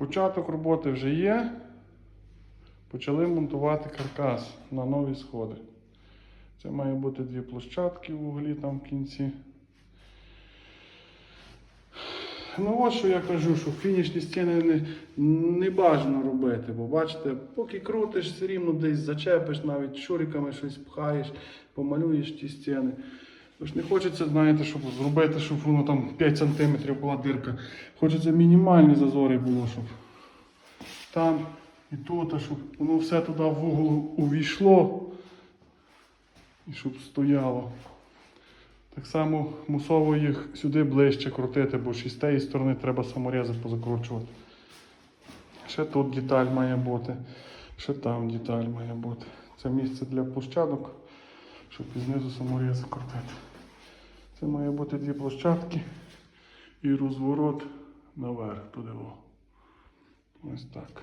Початок роботи вже є. Почали монтувати каркас на нові сходи. Це має бути дві площадки в углі там в кінці. Ну от що я кажу, що фінішні стіни не, не бажано робити, бо бачите, поки крутиш, все рівно десь зачепиш, навіть шуриками щось пхаєш, помалюєш ті стіни. Тож не хочеться, знаєте, щоб зробити, щоб воно там 5 см була дирка. Хочеться мінімальні зазори було, щоб там і тут, щоб воно все туди в угол увійшло і щоб стояло. Так само мусово їх сюди ближче крутити, бо із тієї сторони треба саморези позакручувати. Ще тут деталь має бути, ще там деталь має бути. Це місце для площадок, щоб знизу саморези крутити. Це має бути дві площадки і розворот наверх туди. Ось так.